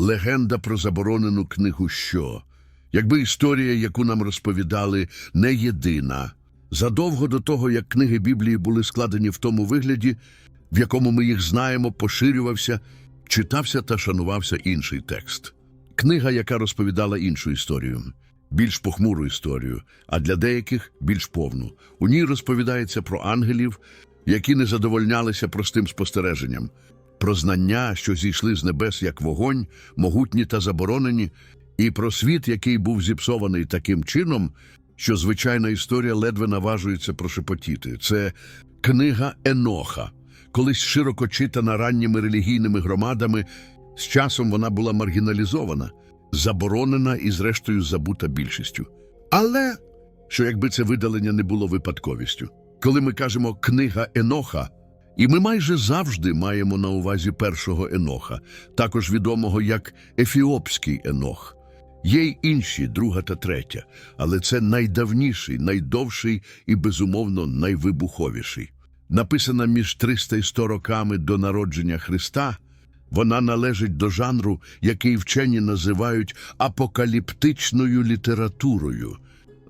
легенда про заборонену книгу що? Якби історія, яку нам розповідали, не єдина. Задовго до того, як книги Біблії були складені в тому вигляді, в якому ми їх знаємо, поширювався, читався та шанувався інший текст. Книга, яка розповідала іншу історію, більш похмуру історію, а для деяких більш повну. У ній розповідається про ангелів, які не задовольнялися простим спостереженням, про знання, що зійшли з небес як вогонь, могутні та заборонені, і про світ, який був зіпсований таким чином, що звичайна історія ледве наважується прошепотіти. Це книга Еноха, колись широко читана ранніми релігійними громадами. З часом вона була маргіналізована, заборонена і, зрештою, забута більшістю. Але що якби це видалення не було випадковістю, коли ми кажемо книга Еноха, і ми майже завжди маємо на увазі першого Еноха, також відомого як Ефіопський Енох. Є й інші, друга та третя, але це найдавніший, найдовший і, безумовно, найвибуховіший. Написана між 300 і 100 роками до народження Христа, вона належить до жанру, який вчені називають апокаліптичною літературою,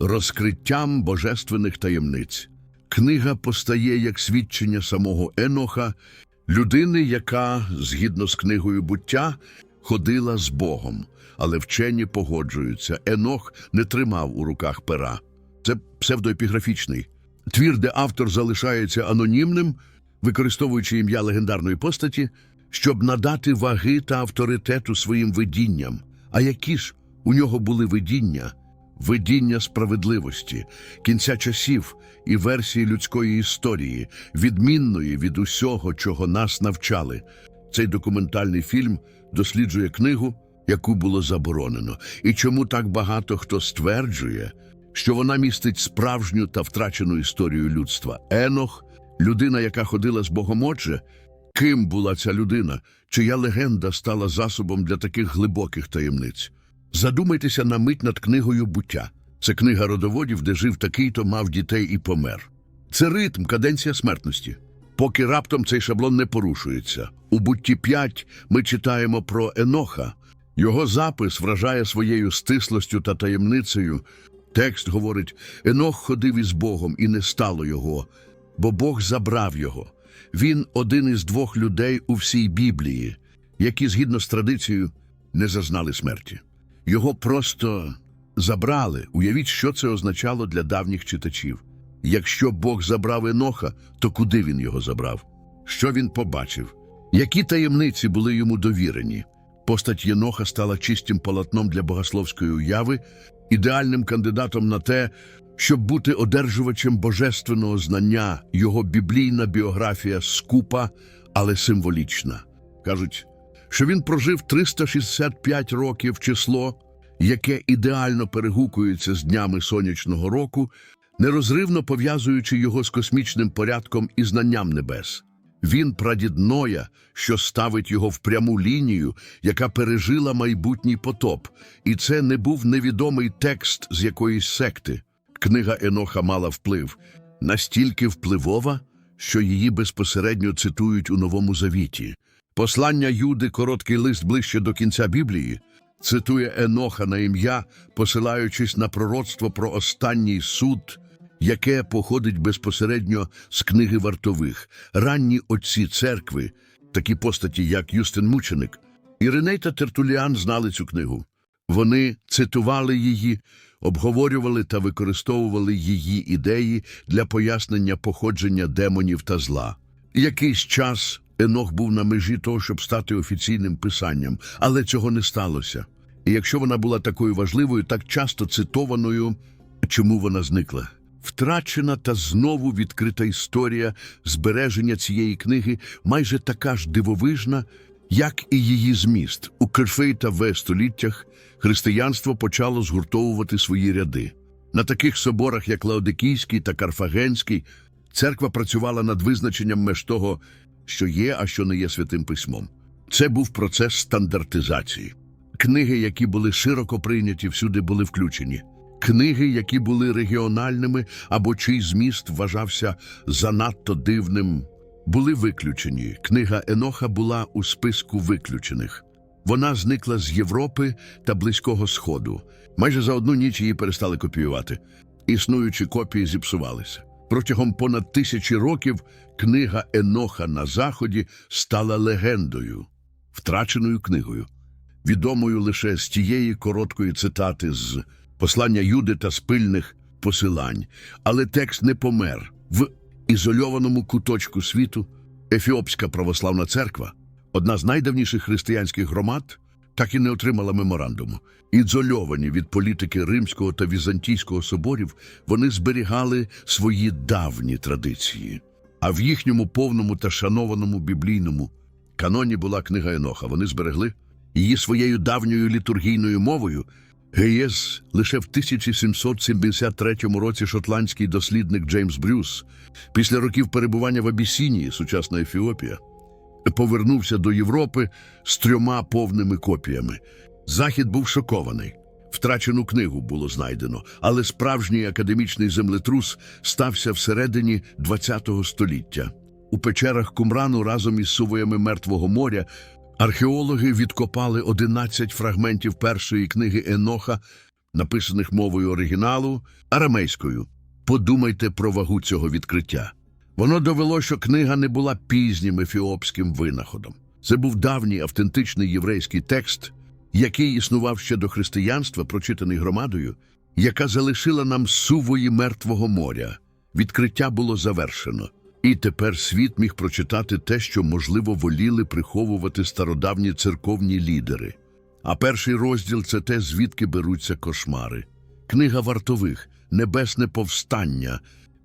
розкриттям божественних таємниць. Книга постає як свідчення самого Еноха, людини, яка, згідно з книгою буття, ходила з Богом. Але вчені погоджуються, Енох не тримав у руках пера. Це псевдоепіграфічний. Твір, де автор залишається анонімним, використовуючи ім'я легендарної постаті, щоб надати ваги та авторитету своїм видінням. А які ж у нього були видіння? Видіння справедливості, кінця часів і версії людської історії, відмінної від усього, чого нас навчали. Цей документальний фільм досліджує книгу, яку було заборонено, і чому так багато хто стверджує, що вона містить справжню та втрачену історію людства. Енох, людина, яка ходила з Богом Отже, ким була ця людина, чия легенда стала засобом для таких глибоких таємниць. Задумайтеся на мить над книгою буття. Це книга родоводів, де жив такий-то, мав дітей і помер. Це ритм, каденція смертності. Поки раптом цей шаблон не порушується. У бутті 5 ми читаємо про Еноха. Його запис вражає своєю стислостю та таємницею. Текст говорить: Енох ходив із Богом, і не стало його, бо Бог забрав його. Він один із двох людей у всій Біблії, які, згідно з традицією, не зазнали смерті. Його просто забрали. Уявіть, що це означало для давніх читачів. Якщо Бог забрав Еноха, то куди він його забрав? Що він побачив? Які таємниці були йому довірені? Постать Єноха стала чистим полотном для богословської уяви, ідеальним кандидатом на те, щоб бути одержувачем божественного знання. Його біблійна біографія скупа, але символічна. Кажуть, що він прожив 365 років число, яке ідеально перегукується з днями сонячного року, нерозривно пов'язуючи його з космічним порядком і знанням небес. Він прадід Ноя, що ставить його в пряму лінію, яка пережила майбутній потоп, і це не був невідомий текст з якоїсь секти. Книга Еноха мала вплив настільки впливова, що її безпосередньо цитують у Новому Завіті. Послання Юди, короткий лист ближче до кінця Біблії, цитує Еноха на ім'я, посилаючись на пророцтво про останній суд, яке походить безпосередньо з книги вартових. Ранні отці церкви, такі постаті, як Юстин Мученик, Іриней та Тертуліан знали цю книгу. Вони цитували її, обговорювали та використовували її ідеї для пояснення походження демонів та зла. Якийсь час Енох був на межі того, щоб стати офіційним писанням, але цього не сталося. І якщо вона була такою важливою, так часто цитованою, чому вона зникла? Втрачена та знову відкрита історія збереження цієї книги майже така ж дивовижна, як і її зміст. У Керфей та В століттях християнство почало згуртовувати свої ряди. На таких соборах, як Лаодикійський та Карфагенський, церква працювала над визначенням меж того, що є, а що не є святим письмом. Це був процес стандартизації. Книги, які були широко прийняті, всюди були включені. Книги, які були регіональними або чий зміст вважався занадто дивним, були виключені. Книга Еноха була у списку виключених. Вона зникла з Європи та Близького Сходу. Майже за одну ніч її перестали копіювати. Існуючі копії зіпсувалися. Протягом понад тисячі років книга Еноха на Заході стала легендою, втраченою книгою, відомою лише з тієї короткої цитати з послання Юди та спильних посилань. Але текст не помер. В ізольованому куточку світу Ефіопська православна церква, одна з найдавніших християнських громад, так і не отримала меморандуму. Ізольовані від політики Римського та Візантійського соборів, вони зберігали свої давні традиції. А в їхньому повному та шанованому біблійному каноні була книга Еноха. Вони зберегли її своєю давньою літургійною мовою. Геєс лише в 1773 році шотландський дослідник Джеймс Брюс, після років перебування в Абісінії, сучасна Ефіопія, повернувся до Європи з трьома повними копіями. Захід був шокований. Втрачену книгу було знайдено, але справжній академічний землетрус стався всередині ХХ століття. У печерах Кумрану разом із сувоями Мертвого моря археологи відкопали 11 фрагментів першої книги Еноха, написаних мовою оригіналу арамейською. Подумайте про вагу цього відкриття. Воно довело, що книга не була пізнім ефіопським винаходом. Це був давній автентичний єврейський текст, який існував ще до християнства, прочитаний громадою, яка залишила нам сувої Мертвого моря. Відкриття було завершено. І тепер світ міг прочитати те, що, можливо, воліли приховувати стародавні церковні лідери. А перший розділ це те, звідки беруться кошмари. Книга вартових, Небесне повстання,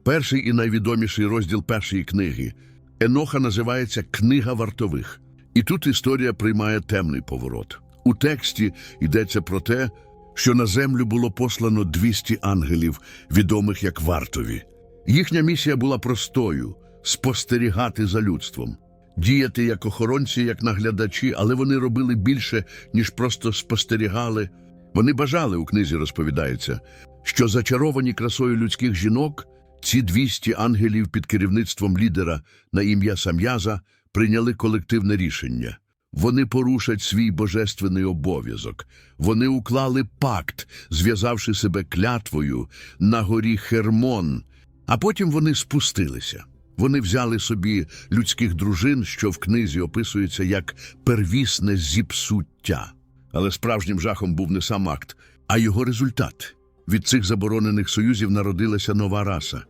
перший і найвідоміший розділ першої книги. Еноха називається Книга вартових. І тут історія приймає темний поворот. У тексті йдеться про те, що на землю було послано 200 ангелів, відомих як вартові. Їхня місія була простою спостерігати за людством, діяти як охоронці, як наглядачі, але вони робили більше, ніж просто спостерігали. Вони бажали, у книзі розповідається, що зачаровані красою людських жінок, ці 200 ангелів під керівництвом лідера на ім'я Сам'яза прийняли колективне рішення. Вони порушать свій божественний обов'язок. Вони уклали пакт, зв'язавши себе клятвою на горі Хермон, а потім вони спустилися. Вони взяли собі людських дружин, що в книзі описується як первісне зіпсуття. Але справжнім жахом був не сам акт, а його результат. Від цих заборонених союзів народилася нова раса.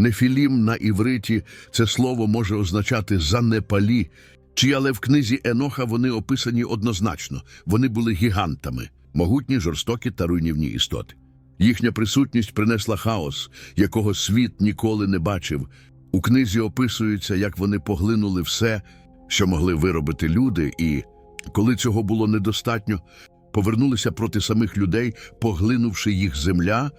Нефілім на івриті це слово може означати занепалі, чи але в книзі Еноха вони описані однозначно. Вони були гігантами, могутні, жорстокі та руйнівні істоти. Їхня присутність принесла хаос, якого світ ніколи не бачив. У книзі описується, як вони поглинули все, що могли виробити люди, і, коли цього було недостатньо, повернулися проти самих людей, поглинувши їх земля,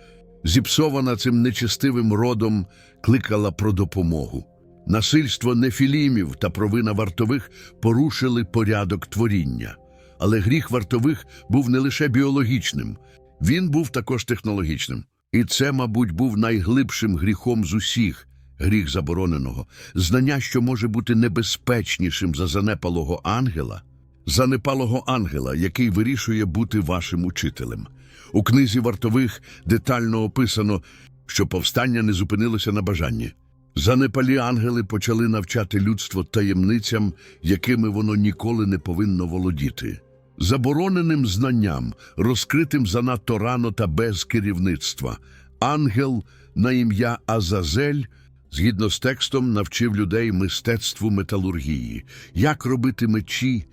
зіпсована цим нечестивим родом, кликала про допомогу. Насильство нефілімів та провина вартових порушили порядок творіння. Але гріх вартових був не лише біологічним, він був також технологічним. І це, мабуть, був найглибшим гріхом з усіх гріх забороненого, знання, що може бути небезпечнішим за занепалого ангела, занепалого ангела, який вирішує бути вашим учителем. У книзі вартових детально описано, що повстання не зупинилося на бажанні. Занепалі ангели почали навчати людство таємницям, якими воно ніколи не повинно володіти. Забороненим знанням, розкритим занадто рано та без керівництва, ангел на ім'я Азазель, згідно з текстом, навчив людей мистецтву металургії, як робити мечі,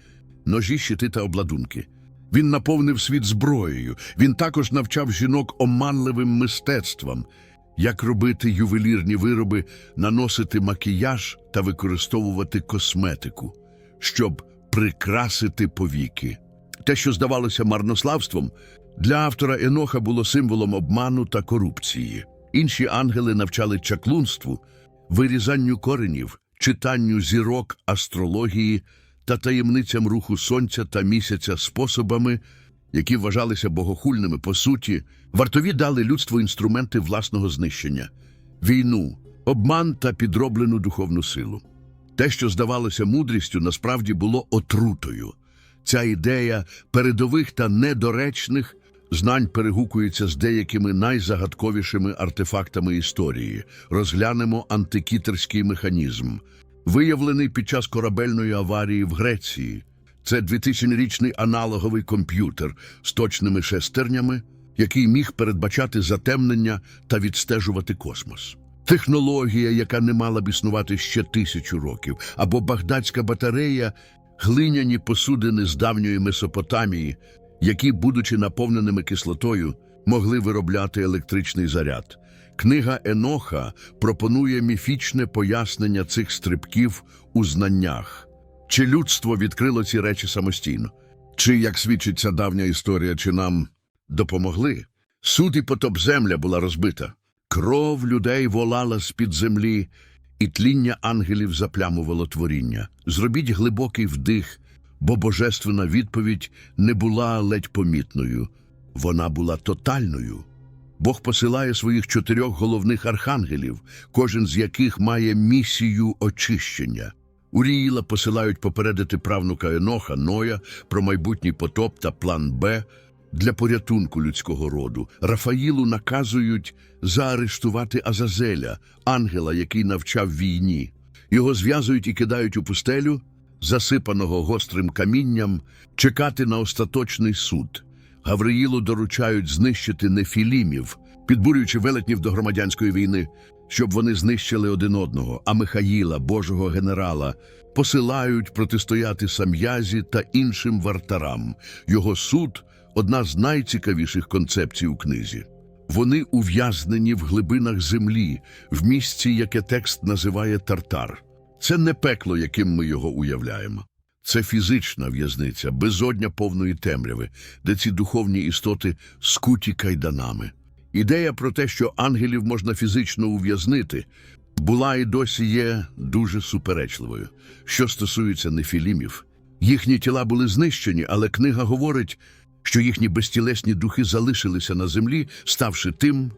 ножі, щити та обладунки. Він наповнив світ зброєю. Він також навчав жінок оманливим мистецтвам, як робити ювелірні вироби, наносити макіяж та використовувати косметику, щоб прикрасити повіки. Те, що здавалося марнославством, для автора Еноха було символом обману та корупції. Інші ангели навчали чаклунству, вирізанню коренів, читанню зірок, астрології та таємницям руху сонця та місяця способами, які вважалися богохульними по суті, вартові дали людству інструменти власного знищення, війну, обман та підроблену духовну силу. Те, що здавалося мудрістю, насправді було отрутою. Ця ідея передових та недоречних знань перегукується з деякими найзагадковішими артефактами історії. Розглянемо антикітерський механізм, виявлений під час корабельної аварії в Греції. Це 2000-річний аналоговий комп'ютер з точними шестернями, який міг передбачати затемнення та відстежувати космос. Технологія, яка не мала б існувати ще тисячу років, або багдадська батарея, глиняні посудини з давньої Месопотамії, які, будучи наповненими кислотою, могли виробляти електричний заряд. Книга Еноха пропонує міфічне пояснення цих стрибків у знаннях. Чи людство відкрило ці речі самостійно? Чи, як свідчить ця давня історія, чи нам допомогли? Суд і потоп земля була розбита. Кров людей волала з-під землі, і тління ангелів заплямувало творіння. Зробіть глибокий вдих, бо божественна відповідь не була ледь помітною. Вона була тотальною. Бог посилає своїх чотирьох головних архангелів, кожен з яких має місію очищення. Уріїла посилають попередити правнука Еноха, Ноя про майбутній потоп та план Б для порятунку людського роду. Рафаїлу наказують заарештувати Азазеля, ангела, який навчав війні. Його зв'язують і кидають у пустелю, засипаного гострим камінням, чекати на остаточний суд. Гавриїлу доручають знищити нефілімів, підбурюючи велетнів до громадянської війни, щоб вони знищили один одного, а Михаїла, Божого генерала, посилають протистояти Сам'язі та іншим вартарам. Його суд одна з найцікавіших концепцій у книзі. Вони ув'язнені в глибинах землі, в місці, яке текст називає Тартар. Це не пекло, яким ми його уявляємо. Це фізична в'язниця, безодня повної темряви, де ці духовні істоти скуті кайданами. Ідея про те, що ангелів можна фізично ув'язнити, була і досі є дуже суперечливою. Що стосується нефілімів, їхні тіла були знищені, але книга говорить, що їхні безтілесні духи залишилися на землі, ставши тим,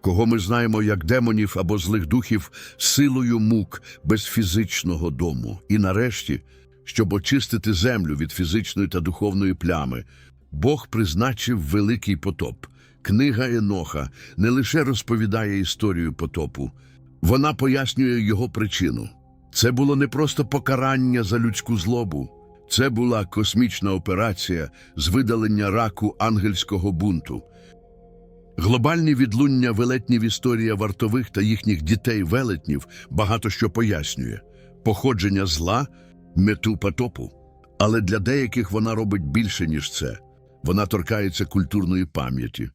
кого ми знаємо як демонів або злих духів, силою мук без фізичного дому. І нарешті, щоб очистити землю від фізичної та духовної плями, Бог призначив великий потоп. Книга Еноха не лише розповідає історію потопу, вона пояснює його причину. Це було не просто покарання за людську злобу, це була космічна операція з видалення раку ангельського бунту. Глобальні відлуння велетнів історія вартових та їхніх дітей-велетнів багато що пояснює походження зла, мету потопу. Але для деяких вона робить більше, ніж це. Вона торкається культурної пам'яті,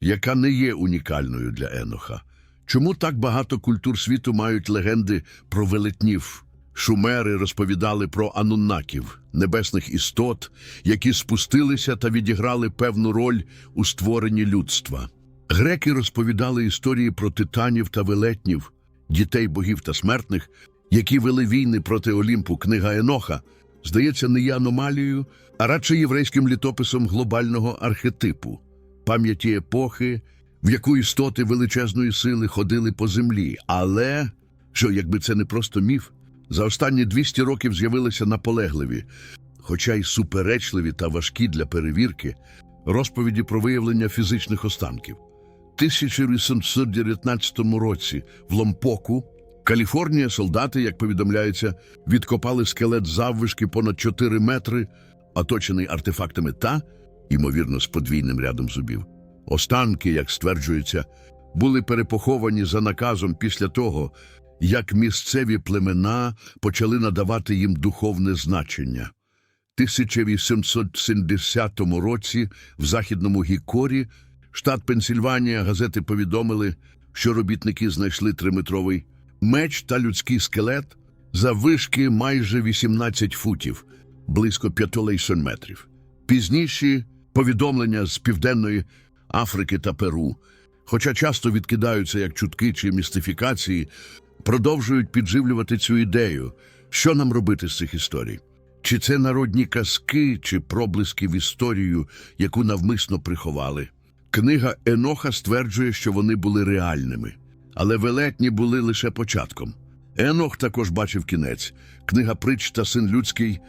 яка не є унікальною для Еноха. Чому так багато культур світу мають легенди про велетнів? Шумери розповідали про ануннаків, небесних істот, які спустилися та відіграли певну роль у створенні людства. Греки розповідали історії про титанів та велетнів, дітей богів та смертних, які вели війни проти Олімпу. Книга Еноха, здається, не є аномалією, а радше єврейським літописом глобального архетипу, пам'яті епохи, в яку істоти величезної сили ходили по землі. Але, що якби це не просто міф, за останні 200 років з'явилися наполегливі, хоча й суперечливі та важкі для перевірки, розповіді про виявлення фізичних останків. 1819 році в Ломпоку, Каліфорнія, солдати, як повідомляється, відкопали скелет заввишки понад 4 метри, оточений артефактами та, ймовірно, з подвійним рядом зубів. Останки, як стверджується, були перепоховані за наказом після того, як місцеві племена почали надавати їм духовне значення. 1870 році в Західному Гікорі, штат Пенсільванія, газети повідомили, що робітники знайшли триметровий меч та людський скелет заввишки майже 18 футів, близько 5 метрів. Пізніші повідомлення з Південної Африки та Перу, хоча часто відкидаються як чутки чи містифікації, продовжують підживлювати цю ідею. Що нам робити з цих історій? Чи це народні казки, чи проблиски в історію, яку навмисно приховали? Книга Еноха стверджує, що вони були реальними, але велетні були лише початком. Енох також бачив кінець. Книга Притч та Син Людський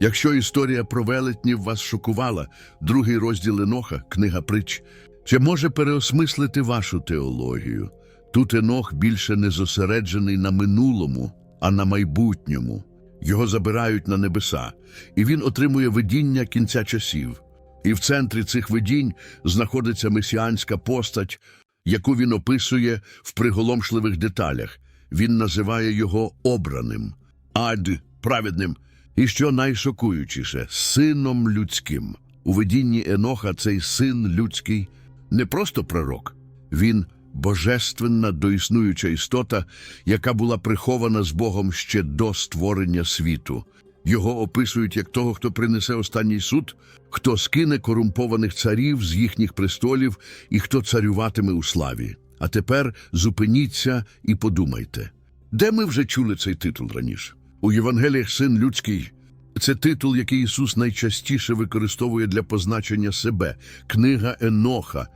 Якщо історія про велетнів вас шокувала, другий розділ Еноха, книга притч, чи може переосмислити вашу теологію? Тут Енох більше не зосереджений на минулому, а на майбутньому. Його забирають на небеса, і він отримує видіння кінця часів. І в центрі цих видінь знаходиться месіанська постать, яку він описує в приголомшливих деталях. Він називає його обраним, ад праведним, і що найшокуючіше сином людським. У видінні Еноха цей син людський не просто пророк, він божественна доіснуюча істота, яка була прихована з Богом ще до створення світу. Його описують як того, хто принесе останній суд, хто скине корумпованих царів з їхніх престолів і хто царюватиме у славі. А тепер зупиніться і подумайте, де ми вже чули цей титул раніше? У Євангеліях Син Людський це титул, який Ісус найчастіше використовує для позначення себе. Книга Еноха,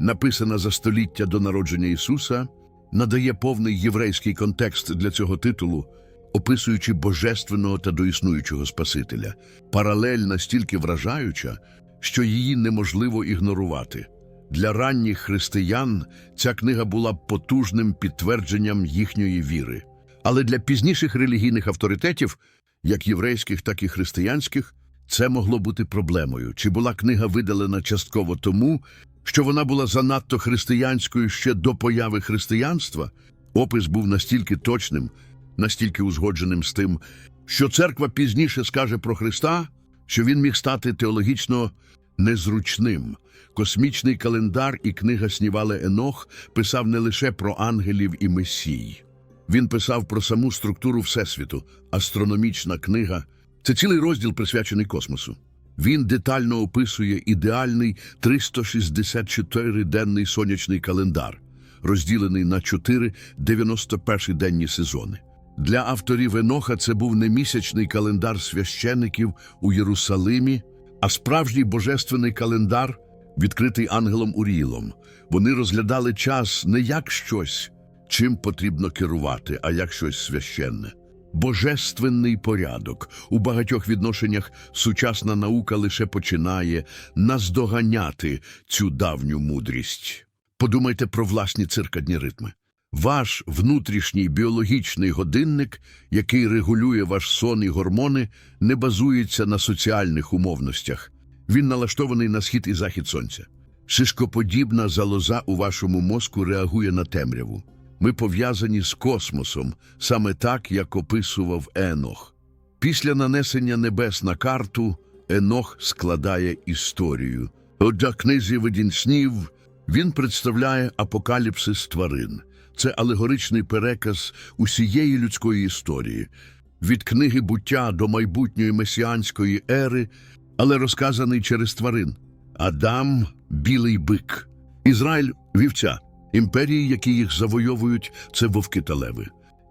написана за століття до народження Ісуса, надає повний єврейський контекст для цього титулу, описуючи божественного та доіснуючого Спасителя. Паралель настільки вражаюча, що її неможливо ігнорувати. Для ранніх християн ця книга була потужним підтвердженням їхньої віри. Але для пізніших релігійних авторитетів, як єврейських, так і християнських, це могло бути проблемою. Чи була книга видалена частково тому, що вона була занадто християнською ще до появи християнства? Опис був настільки точним, настільки узгодженим з тим, що церква пізніше скаже про Христа, що він міг стати теологічно незручним. Космічний календар і книга Снівале Енох писав не лише про ангелів і месій. Він писав про саму структуру Всесвіту, астрономічна книга. Це цілий розділ присвячений космосу. Він детально описує ідеальний 364-денний сонячний календар, розділений на 4 91-денні сезони. Для авторів Еноха це був не місячний календар священиків у Єрусалимі, а справжній божественний календар, відкритий ангелом Урілом. Вони розглядали час не як щось, чим потрібно керувати, а як щось священне. Божественний порядок. У багатьох відношеннях сучасна наука лише починає наздоганяти цю давню мудрість. Подумайте про власні циркадні ритми. Ваш внутрішній біологічний годинник, який регулює ваш сон і гормони, не базується на соціальних умовностях. Він налаштований на схід і захід сонця. Шишкоподібна залоза у вашому мозку реагує на темряву. Ми пов'язані з космосом, саме так, як описував Енох. Після нанесення небес на карту Енох складає історію. Отже, книзі видінь снів він представляє апокаліпсис тварин. Це алегоричний переказ усієї людської історії, від книги буття до майбутньої месіанської ери, але розказаний через тварин. Адам білий бик, Ізраїль вівця. Імперії, які їх завойовують, це вовки та леви.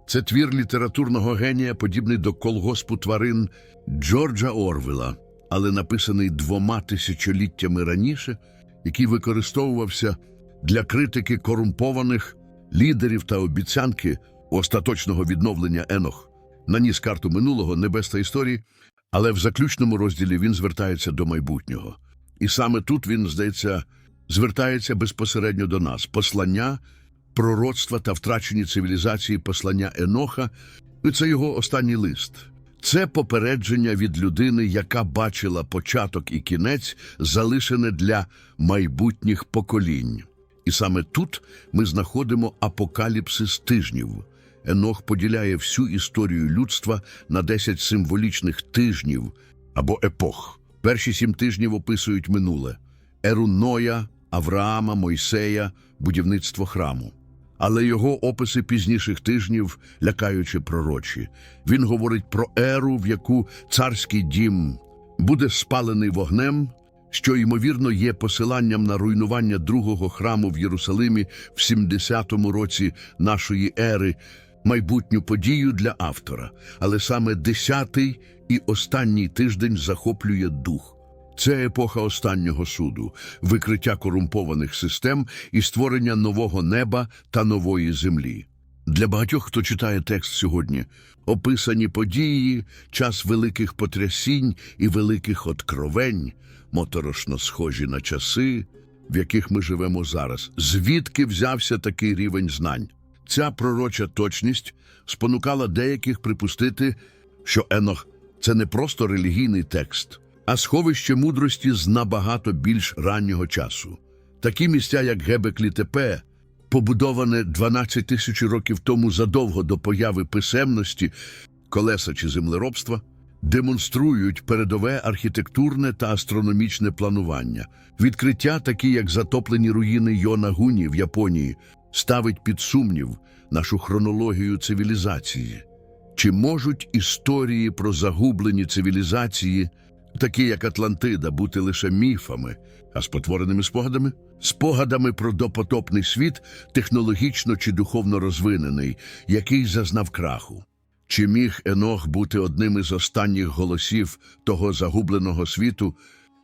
Це твір літературного генія, подібний до колгоспу тварин Джорджа Орвела, але написаний двома тисячоліттями раніше, який використовувався для критики корумпованих лідерів та обіцянки остаточного відновлення Енох. Наніс карту минулого, небес та історії, але в заключному розділі він звертається до майбутнього. І саме тут він, здається, звертається безпосередньо до нас. Послання, пророцтва та втрачені цивілізації послання Еноха і це його останній лист. Це попередження від людини, яка бачила початок і кінець, залишене для майбутніх поколінь. І саме тут ми знаходимо апокаліпсис тижнів. Енох поділяє всю історію людства на 10 символічних тижнів або епох. Перші сім тижнів описують минуле еру Ноя, Авраама, Мойсея, будівництво храму. Але його описи пізніших тижнів лякаючи пророчі. Він говорить про еру, в яку царський дім буде спалений вогнем, що, ймовірно, є посиланням на руйнування другого храму в Єрусалимі в 70-му році нашої ери, майбутню подію для автора. Але саме десятий і останній тиждень захоплює дух. Це епоха останнього суду, викриття корумпованих систем і створення нового неба та нової землі. Для багатьох, хто читає текст сьогодні, описані події, час великих потрясінь і великих откровень, моторошно схожі на часи, в яких ми живемо зараз. Звідки взявся такий рівень знань? Ця пророча точність спонукала деяких припустити, що Енох це не просто релігійний текст, а сховище мудрості з набагато більш раннього часу. Такі місця, як Гебеклі Тепе, побудоване 12 тисяч років тому задовго до появи писемності, колеса чи землеробства, демонструють передове архітектурне та астрономічне планування. Відкриття, такі як затоплені руїни Йонагуні в Японії, ставить під сумнів нашу хронологію цивілізації. Чи можуть історії про загублені цивілізації, такі як Атлантида, бути лише міфами, а спотвореними спогадами? Спогадами про допотопний світ, технологічно чи духовно розвинений, який зазнав краху. Чи міг Енох бути одним із останніх голосів того загубленого світу,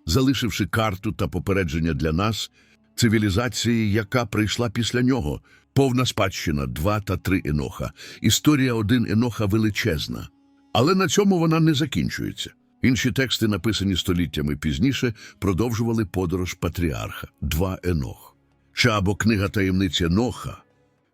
залишивши карту та попередження для нас, цивілізації, яка прийшла після нього, повна спадщина два та три Еноха. Історія один Еноха величезна. Але на цьому вона не закінчується. Інші тексти, написані століттями пізніше, продовжували подорож патріарха два Енох. Чи або книга таємниць Еноха,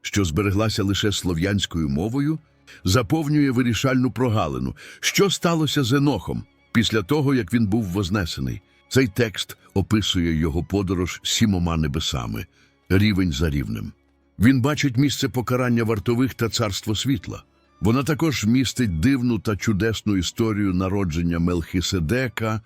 що збереглася лише слов'янською мовою, заповнює вирішальну прогалину. Що сталося з Енохом після того, як він був вознесений? Цей текст описує його подорож сімома небесами, рівень за рівнем. Він бачить місце покарання вартових та царство світла. Вона також містить дивну та чудесну історію народження Мелхиседека,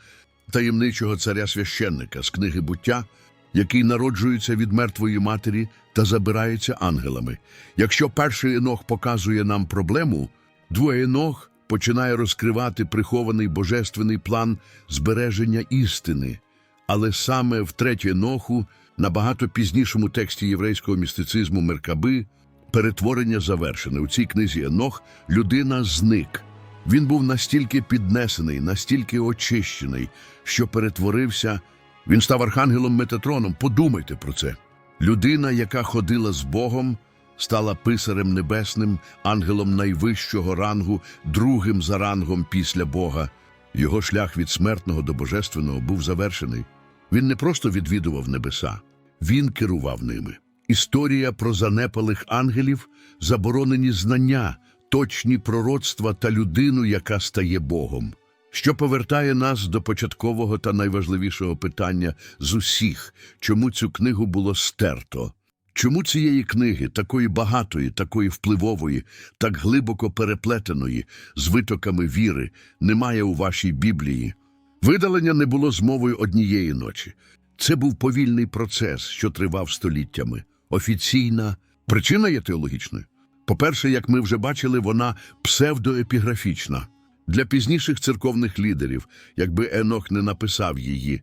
таємничого царя священника з книги буття, який народжується від мертвої матері та забирається ангелами. Якщо перший енох показує нам проблему, двоєнох починає розкривати прихований божественний план збереження істини. Але саме в третє еноху, набагато пізнішому тексті єврейського містицизму Меркаби, перетворення завершене. У цій книзі Енох людина зник. Він був настільки піднесений, настільки очищений, що перетворився. Він став архангелом Метатроном. Подумайте про це. Людина, яка ходила з Богом, стала писарем небесним, ангелом найвищого рангу, другим за рангом після Бога. Його шлях від смертного до божественного був завершений. Він не просто відвідував небеса, він керував ними. Історія про занепалих ангелів, заборонені знання, точні пророцтва та людину, яка стає Богом, що повертає нас до початкового та найважливішого питання з усіх, чому цю книгу було стерто. Чому цієї книги, такої багатої, такої впливової, так глибоко переплетеної, з витоками віри, немає у вашій Біблії? Видалення не було змовою однієї ночі. Це був повільний процес, що тривав століттями. Офіційна причина є теологічною. По-перше, як ми вже бачили, вона псевдоепіграфічна. Для пізніших церковних лідерів, якби Енох не написав її,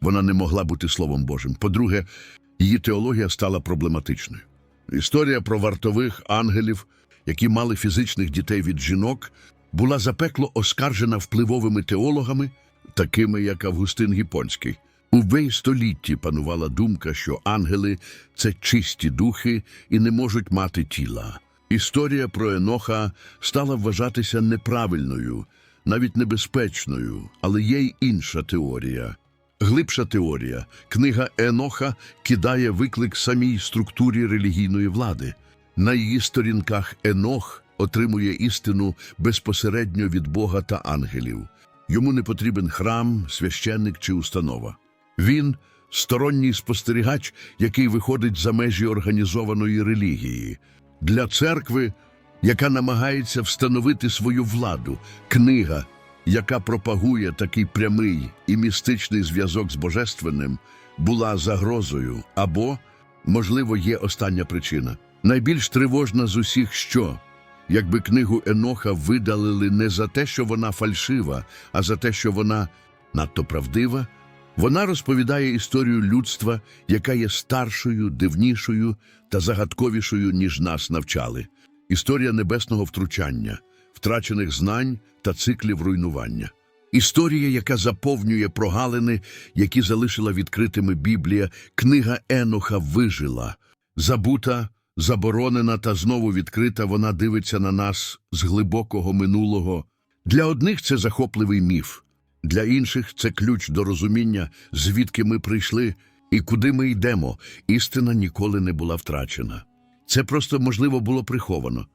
вона не могла бути Словом Божим. По-друге, її теологія стала проблематичною. Історія про вартових ангелів, які мали фізичних дітей від жінок, була запекло оскаржена впливовими теологами, такими як Августин Гіпонський. Увесь столітті панувала думка, що ангели це чисті духи і не можуть мати тіла. Історія про Еноха стала вважатися неправильною, навіть небезпечною, але є й інша теорія. Глибша теорія. Книга Еноха кидає виклик самій структурі релігійної влади. На її сторінках Енох отримує істину безпосередньо від Бога та ангелів. Йому не потрібен храм, священник чи установа. Він сторонній спостерігач, який виходить за межі організованої релігії. Для церкви, яка намагається встановити свою владу, книга, яка пропагує такий прямий і містичний зв'язок з Божественним, була загрозою або, можливо, є остання причина. Найбільш тривожна з усіх що? Якби книгу Еноха видалили не за те, що вона фальшива, а за те, що вона надто правдива, вона розповідає історію людства, яка є старшою, дивнішою та загадковішою, ніж нас навчали. Історія небесного втручання, втрачених знань та циклів руйнування. Історія, яка заповнює прогалини, які залишила відкритими Біблія, книга Еноха вижила, забута, заборонена та знову відкрита, вона дивиться на нас з глибокого минулого. Для одних це захопливий міф, для інших це ключ до розуміння, звідки ми прийшли і куди ми йдемо. Істина ніколи не була втрачена. Це просто можливо було приховано.